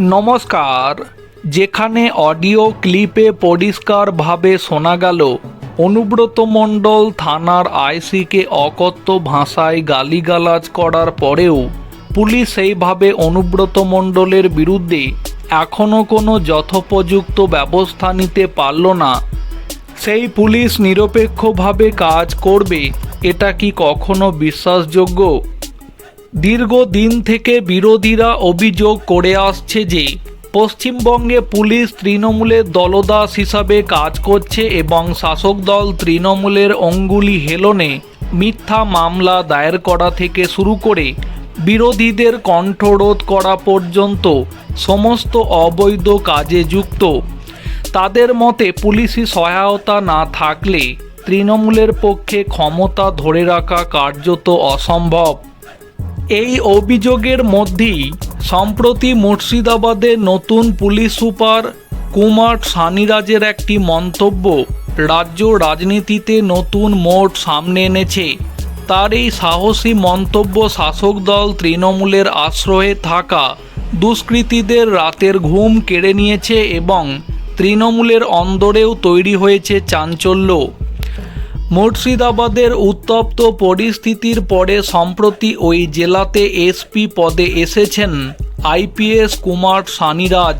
নমস্কার। যেখানে অডিও ক্লিপে পরিষ্কারভাবে শোনা গেল, অনুব্রত মণ্ডল থানার আইসিকে অকথ্য ভাষায় গালিগালাজ করার পরেও পুলিশ সেইভাবে অনুব্রত মণ্ডলের বিরুদ্ধে এখনও কোনো যথোপযুক্ত ব্যবস্থা নিতে পারল না। সেই পুলিশ নিরপেক্ষভাবে কাজ করবে, এটা কি কখনো বিশ্বাসযোগ্য? দীর্ঘদিন থেকে বিরোধীরা অভিযোগ করে আসছে যে, পশ্চিমবঙ্গে পুলিশ তৃণমূলের দলদাস হিসাবে কাজ করছে এবং শাসক দল তৃণমূলের অঙ্গুলি হেলনে মিথ্যা মামলা দায়ের করা থেকে শুরু করে বিরোধীদের কণ্ঠরোধ করা পর্যন্ত সমস্ত অবৈধ কাজে যুক্ত। তাদের মতে পুলিশি সহায়তা না থাকলে তৃণমূলের পক্ষে ক্ষমতা ধরে রাখা কার্যত অসম্ভব। এই অভিযোগের মধ্যেই সম্প্রতি মুর্শিদাবাদের নতুন পুলিশ সুপার কুমার সানিরাজের একটি মন্তব্য রাজ্য রাজনীতিতে নতুন মোড় সামনে এনেছে। তার এই সাহসী মন্তব্য শাসক দল তৃণমূলের আশ্রয়ে থাকা দুষ্কৃতীদের রাতের ঘুম কেড়ে নিয়েছে এবং তৃণমূলের অন্দরেও তৈরি হয়েছে চাঞ্চল্য। মুর্শিদাবাদের উত্তপ্ত পরিস্থিতির পরে সম্প্রতি ওই জেলাতে এসপি পদে এসেছেন আইপিএস কুমার সানিরাজ।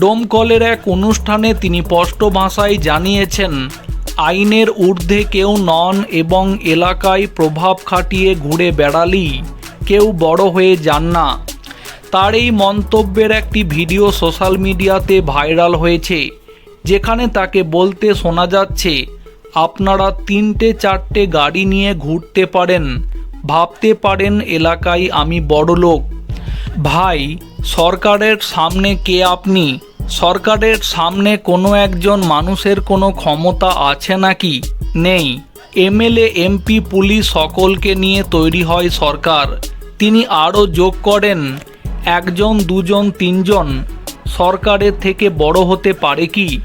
ডোমকলের এক অনুষ্ঠানে তিনি স্পষ্ট ভাষায় জানিয়েছেন, আইনের ঊর্ধ্বে কেউ নন এবং এলাকায় প্রভাব খাটিয়ে ঘুরে বেড়ালেই কেউ বড় হয়ে যান না। তার এই মন্তব্যের একটি ভিডিও সোশ্যাল মিডিয়াতে ভাইরাল হয়েছে, যেখানে তাকে বলতে শোনা যাচ্ছে আপনারা তিনটে চারটে গাড়ি নিয়ে ঘুরতে পারেন। ভাবতে পারেন এলাকায় আমি বড় লোক। ভাই, সরকারের সামনে কে আপনি? সরকারের সামনে কোনো একজন মানুষের কোনো ক্ষমতা আছে নাকি? নেই। এমএলএ, এমপি, পুলিশ সকলকে নিয়ে তৈরি হয় সরকার। তিনি আরও যোগ করেন, একজন, দুজন, তিনজন। সরকারের থেকে বড় হতে পারে কি?